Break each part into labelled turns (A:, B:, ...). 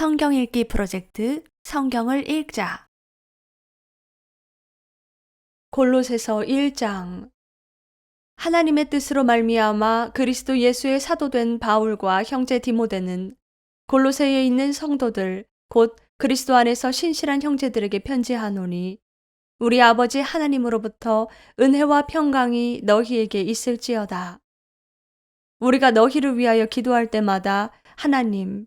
A: 성경 읽기 프로젝트 성경을 읽자. 골로새서 1장 하나님의 뜻으로 말미암아 그리스도 예수의 사도된 바울과 형제 디모데는 골로새에 있는 성도들 곧 그리스도 안에서 신실한 형제들에게 편지하노니 우리 아버지 하나님으로부터 은혜와 평강이 너희에게 있을지어다. 우리가 너희를 위하여 기도할 때마다 하나님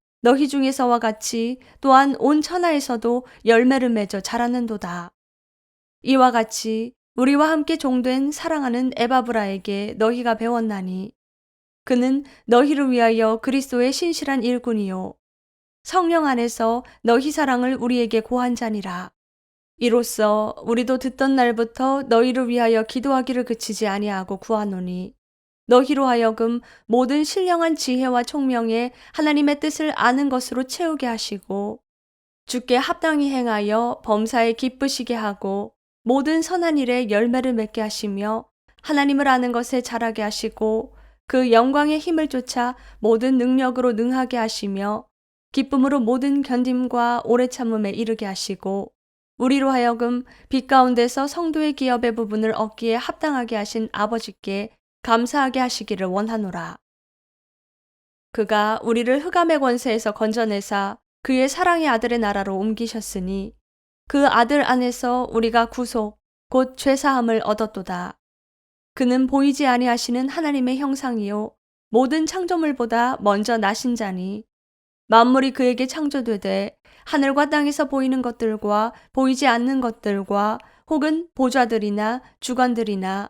A: 너희 중에서와 같이 또한 온 천하에서도 열매를 맺어 자라는도다. 이와 같이 우리와 함께 종된 사랑하는 에바브라에게 너희가 배웠나니 그는 너희를 위하여 그리스도의 신실한 일꾼이요 성령 안에서 너희 사랑을 우리에게 고한 자니라. 이로써 우리도 듣던 날부터 너희를 위하여 기도하기를 그치지 아니하고 구하노니 너희로 하여금 모든 신령한 지혜와 총명에 하나님의 뜻을 아는 것으로 채우게 하시고 주께 합당히 행하여 범사에 기쁘시게 하고 모든 선한 일에 열매를 맺게 하시며 하나님을 아는 것에 자라게 하시고 그 영광의 힘을 쫓아 모든 능력으로 능하게 하시며 기쁨으로 모든 견딤과 오래 참음에 이르게 하시고 우리로 하여금 빛 가운데서 성도의 기업의 부분을 얻기에 합당하게 하신 아버지께 감사하게 하시기를 원하노라. 그가 우리를 흑암의 권세에서 건져내사 그의 사랑의 아들의 나라로 옮기셨으니 그 아들 안에서 우리가 구속 곧 죄사함을 얻었도다. 그는 보이지 아니하시는 하나님의 형상이요 모든 창조물보다 먼저 나신 자니 만물이 그에게 창조되되 하늘과 땅에서 보이는 것들과 보이지 않는 것들과 혹은 보좌들이나 주관들이나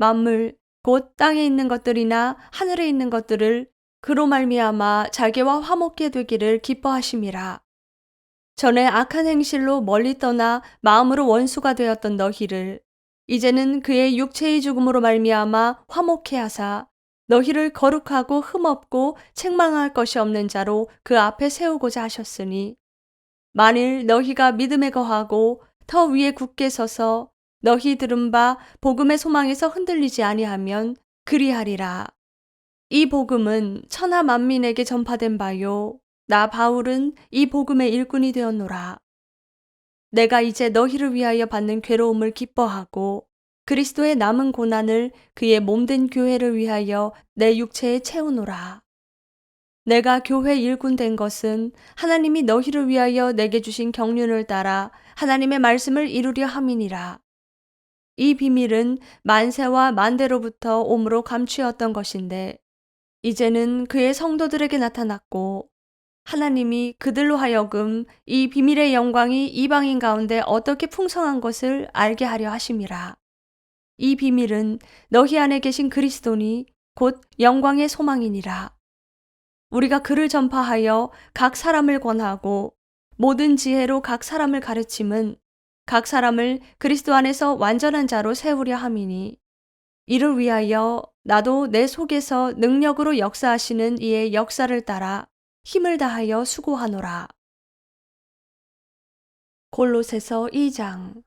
A: 만물 곧 땅에 있는 것들이나 하늘에 있는 것들을 그로 말미암아 자기와 화목게 되기를 기뻐하심이라. 전에 악한 행실로 멀리 떠나 마음으로 원수가 되었던 너희를 이제는 그의 육체의 죽음으로 말미암아 화목해 하사 너희를 거룩하고 흠없고 책망할 것이 없는 자로 그 앞에 세우고자 하셨으니 만일 너희가 믿음에 거하고 더 위에 굳게 서서 너희 들은 바 복음의 소망에서 흔들리지 아니하면 그리하리라. 이 복음은 천하 만민에게 전파된 바요. 나 바울은 이 복음의 일꾼이 되었노라. 내가 이제 너희를 위하여 받는 괴로움을 기뻐하고 그리스도의 남은 고난을 그의 몸된 교회를 위하여 내 육체에 채우노라. 내가 교회 일꾼 된 것은 하나님이 너희를 위하여 내게 주신 경륜을 따라 하나님의 말씀을 이루려 함이니라. 이 비밀은 만세와 만대로부터 옴으로 감추었던 것인데 이제는 그의 성도들에게 나타났고 하나님이 그들로 하여금 이 비밀의 영광이 이방인 가운데 어떻게 풍성한 것을 알게 하려 하심이라. 이 비밀은 너희 안에 계신 그리스도니 곧 영광의 소망이니라. 우리가 그를 전파하여 각 사람을 권하고 모든 지혜로 각 사람을 가르침은 각 사람을 그리스도 안에서 완전한 자로 세우려 함이니 이를 위하여 나도 내 속에서 능력으로 역사하시는 이의 역사를 따라 힘을 다하여 수고하노라. 골로새서 2장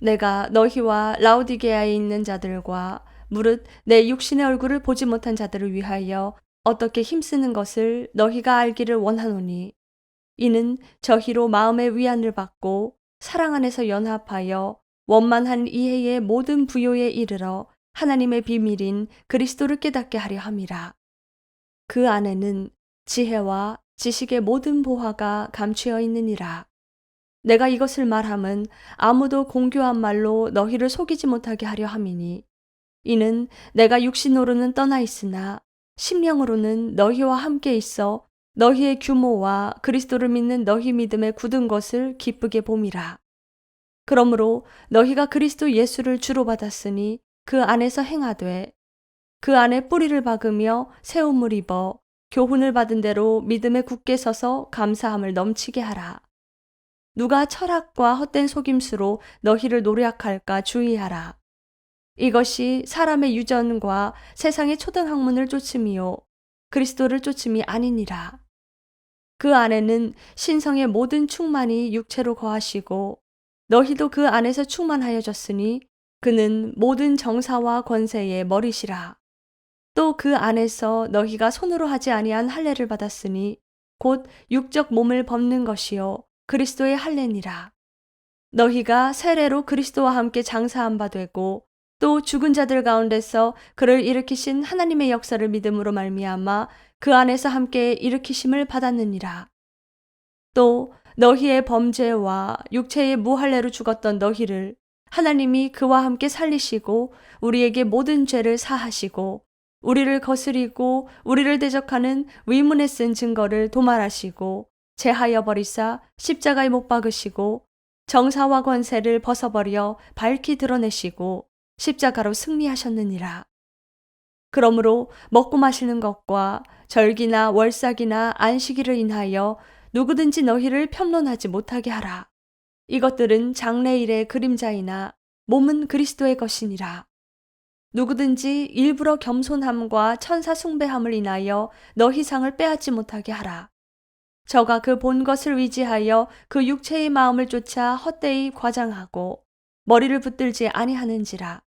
A: 내가 너희와 라우디게아에 있는 자들과 무릇 내 육신의 얼굴을 보지 못한 자들을 위하여 어떻게 힘쓰는 것을 너희가 알기를 원하노니 이는 저희로 마음의 위안을 받고 사랑 안에서 연합하여 원만한 이해의 모든 부요에 이르러 하나님의 비밀인 그리스도를 깨닫게 하려 함이라. 그 안에는 지혜와 지식의 모든 보화가 감추어 있느니라. 내가 이것을 말함은 아무도 공교한 말로 너희를 속이지 못하게 하려 함이니 이는 내가 육신으로는 떠나 있으나 심령으로는 너희와 함께 있어 너희의 규모와 그리스도를 믿는 너희 믿음에 굳은 것을 기쁘게 봄이라. 그러므로 너희가 그리스도 예수를 주로 받았으니 그 안에서 행하되 그 안에 뿌리를 박으며 세움을 입어 교훈을 받은 대로 믿음에 굳게 서서 감사함을 넘치게 하라. 누가 철학과 헛된 속임수로 너희를 노략할까 주의하라. 이것이 사람의 유전과 세상의 초등학문을 쫓음이요 그리스도를 쫓음이 아니니라. 그 안에는 신성의 모든 충만이 육체로 거하시고 너희도 그 안에서 충만하여졌으니 그는 모든 정사와 권세의 머리시라. 또 그 안에서 너희가 손으로 하지 아니한 할례를 받았으니 곧 육적 몸을 벗는 것이요 그리스도의 할례니라. 너희가 세례로 그리스도와 함께 장사한 바 되고 또 죽은 자들 가운데서 그를 일으키신 하나님의 역사를 믿음으로 말미암아 그 안에서 함께 일으키심을 받았느니라. 또 너희의 범죄와 육체의 무할례로 죽었던 너희를 하나님이 그와 함께 살리시고 우리에게 모든 죄를 사하시고 우리를 거스리고 우리를 대적하는 위문에 쓴 증거를 도말하시고 제하여 버리사 십자가에 못 박으시고 정사와 권세를 벗어버려 밝히 드러내시고 십자가로 승리하셨느니라. 그러므로 먹고 마시는 것과 절기나 월삭이나 안식일을 인하여 누구든지 너희를 평론하지 못하게 하라. 이것들은 장래일의 그림자이나 몸은 그리스도의 것이니라. 누구든지 일부러 겸손함과 천사 숭배함을 인하여 너희 상을 빼앗지 못하게 하라. 저가 그 본 것을 위지하여 그 육체의 마음을 쫓아 헛되이 과장하고 머리를 붙들지 아니하는지라.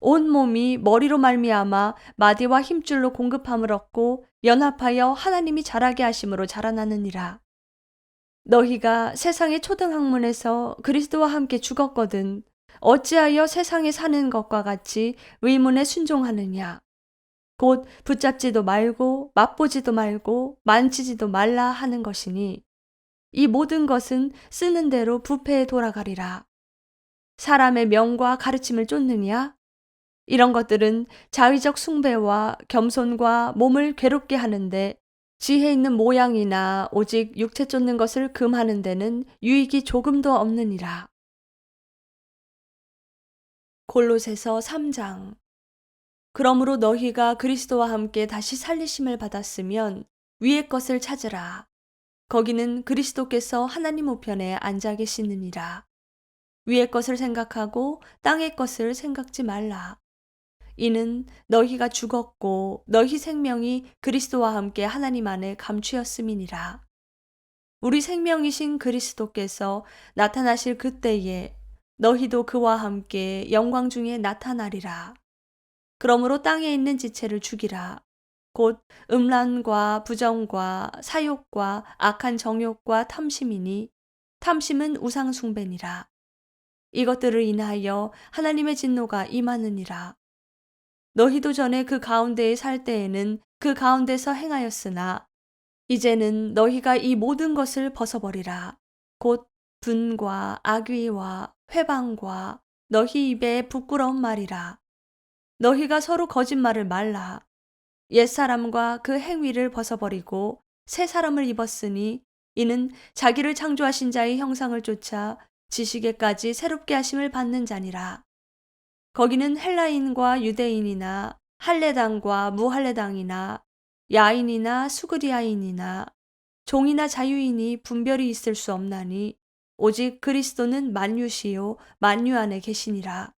A: 온 몸이 머리로 말미암아 마디와 힘줄로 공급함을 얻고 연합하여 하나님이 자라게 하심으로 자라나느니라. 너희가 세상의 초등학문에서 그리스도와 함께 죽었거든 어찌하여 세상에 사는 것과 같이 의문에 순종하느냐. 곧 붙잡지도 말고 맛보지도 말고 만지지도 말라 하는 것이니 이 모든 것은 쓰는 대로 부패에 돌아가리라. 사람의 명과 가르침을 쫓느냐? 이런 것들은 자의적 숭배와 겸손과 몸을 괴롭게 하는데 지혜 있는 모양이나 오직 육체 쫓는 것을 금하는 데는 유익이 조금도 없느니라. 골로새서 3장 그러므로 너희가 그리스도와 함께 다시 살리심을 받았으면 위의 것을 찾으라. 거기는 그리스도께서 하나님 우편에 앉아 계시느니라. 위의 것을 생각하고 땅의 것을 생각지 말라. 이는 너희가 죽었고 너희 생명이 그리스도와 함께 하나님 안에 감추었음이니라. 우리 생명이신 그리스도께서 나타나실 그때에 너희도 그와 함께 영광 중에 나타나리라. 그러므로 땅에 있는 지체를 죽이라. 곧 음란과 부정과 사욕과 악한 정욕과 탐심이니 탐심은 우상숭배니라. 이것들을 인하여 하나님의 진노가 임하느니라. 너희도 전에 그 가운데에 살 때에는 그 가운데서 행하였으나 이제는 너희가 이 모든 것을 벗어버리라. 곧 분과 악의와 회방과 너희 입에 부끄러운 말이라. 너희가 서로 거짓말을 말라. 옛사람과 그 행위를 벗어버리고 새 사람을 입었으니 이는 자기를 창조하신 자의 형상을 쫓아 지식에까지 새롭게 하심을 받는 자니라. 거기는 헬라인과 유대인이나 할례당과 무할례당이나 야인이나 수그리아인이나 종이나 자유인이 분별이 있을 수 없나니 오직 그리스도는 만유시요 만유 안에 계시니라.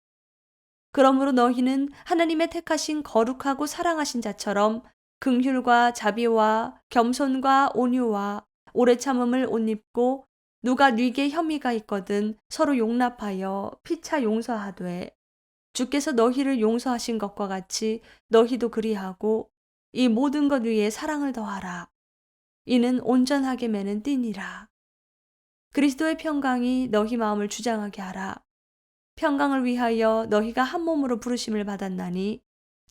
A: 그러므로 너희는 하나님의 택하신 거룩하고 사랑하신 자처럼 긍휼과 자비와 겸손과 온유와 오래 참음을 옷 입고 누가 뉘게 혐의가 있거든 서로 용납하여 피차 용서하되 주께서 너희를 용서하신 것과 같이 너희도 그리하고 이 모든 것 위에 사랑을 더하라. 이는 온전하게 매는 띠니라. 그리스도의 평강이 너희 마음을 주장하게 하라. 평강을 위하여 너희가 한 몸으로 부르심을 받았나니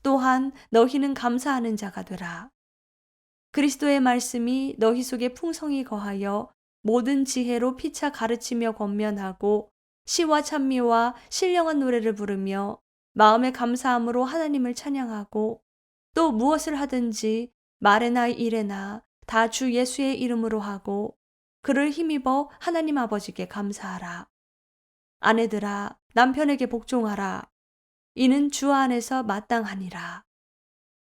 A: 또한 너희는 감사하는 자가 되라. 그리스도의 말씀이 너희 속에 풍성히 거하여 모든 지혜로 피차 가르치며 권면하고 시와 찬미와 신령한 노래를 부르며 마음의 감사함으로 하나님을 찬양하고 또 무엇을 하든지 말에나 일에나 다 주 예수의 이름으로 하고 그를 힘입어 하나님 아버지께 감사하라. 아내들아 남편에게 복종하라. 이는 주 안에서 마땅하니라.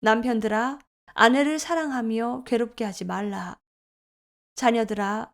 A: 남편들아 아내를 사랑하며 괴롭게 하지 말라. 자녀들아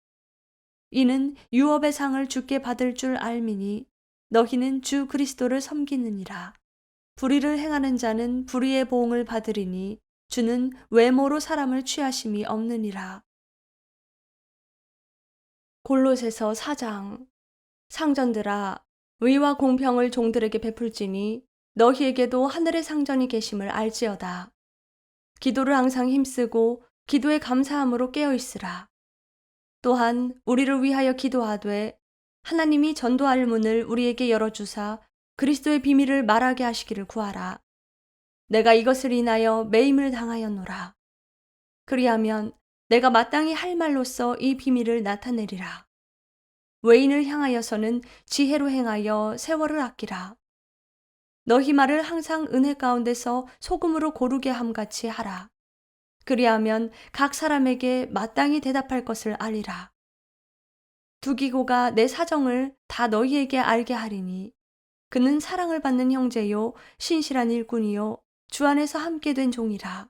A: 이는 유업의 상을 주께 받을 줄 알미니 너희는 주 그리스도를 섬기느니라. 불의를 행하는 자는 불의의 보응을 받으리니 주는 외모로 사람을 취하심이 없느니라. 골로새서 4장 상전들아 의와 공평을 종들에게 베풀지니 너희에게도 하늘의 상전이 계심을 알지어다. 기도를 항상 힘쓰고 기도에 감사함으로 깨어 있으라. 또한 우리를 위하여 기도하되 하나님이 전도할 문을 우리에게 열어주사 그리스도의 비밀을 말하게 하시기를 구하라. 내가 이것을 인하여 매임을 당하였노라. 그리하면 내가 마땅히 할 말로써 이 비밀을 나타내리라. 외인을 향하여서는 지혜로 행하여 세월을 아끼라. 너희 말을 항상 은혜 가운데서 소금으로 고르게 함같이 하라. 그리하면 각 사람에게 마땅히 대답할 것을 알리라. 두기고가 내 사정을 다 너희에게 알게 하리니 그는 사랑을 받는 형제요 신실한 일꾼이요 주 안에서 함께 된 종이라.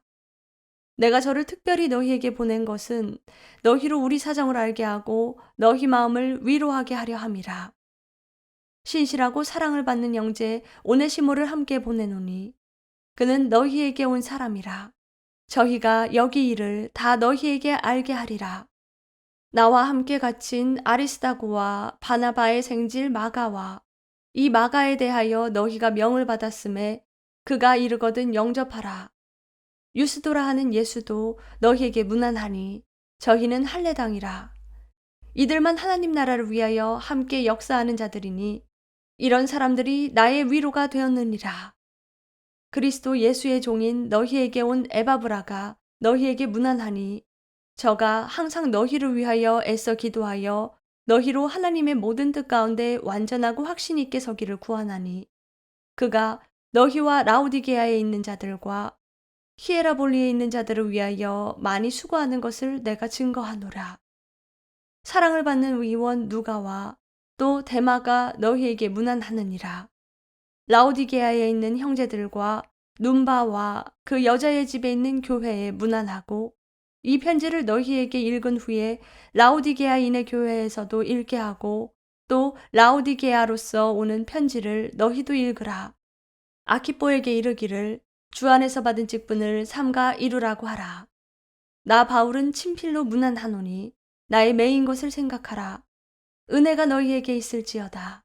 A: 내가 저를 특별히 너희에게 보낸 것은 너희로 우리 사정을 알게 하고 너희 마음을 위로하게 하려 함이라. 신실하고 사랑을 받는 형제 오네시모를 함께 보내노니 그는 너희에게 온 사람이라. 저희가 여기 일을 다 너희에게 알게 하리라. 나와 함께 갇힌 아리스다고와 바나바의 생질 마가와 이 마가에 대하여 너희가 명을 받았음에 그가 이르거든 영접하라. 유스도라 하는 예수도 너희에게 무난하니 저희는 할례당이라. 이들만 하나님 나라를 위하여 함께 역사하는 자들이니 이런 사람들이 나의 위로가 되었느니라. 그리스도 예수의 종인 너희에게 온 에바브라가 너희에게 무난하니 저가 항상 너희를 위하여 애써 기도하여 너희로 하나님의 모든 뜻 가운데 완전하고 확신 있게 서기를 구하나니 그가 너희와 라우디게아에 있는 자들과 히에라볼리에 있는 자들을 위하여 많이 수고하는 것을 내가 증거하노라. 사랑을 받는 위원 누가와 또 데마가 너희에게 무난하느니라. 라우디게아에 있는 형제들과 눈바와 그 여자의 집에 있는 교회에 무난하고 이 편지를 너희에게 읽은 후에 라우디게아인의 교회에서도 읽게 하고 또 라우디게아로서 오는 편지를 너희도 읽으라. 아키뽀에게 이르기를 주 안에서 받은 직분을 삼가 이루라고 하라. 나 바울은 친필로 무난하노니 나의 매인 것을 생각하라. 은혜가 너희에게 있을지어다.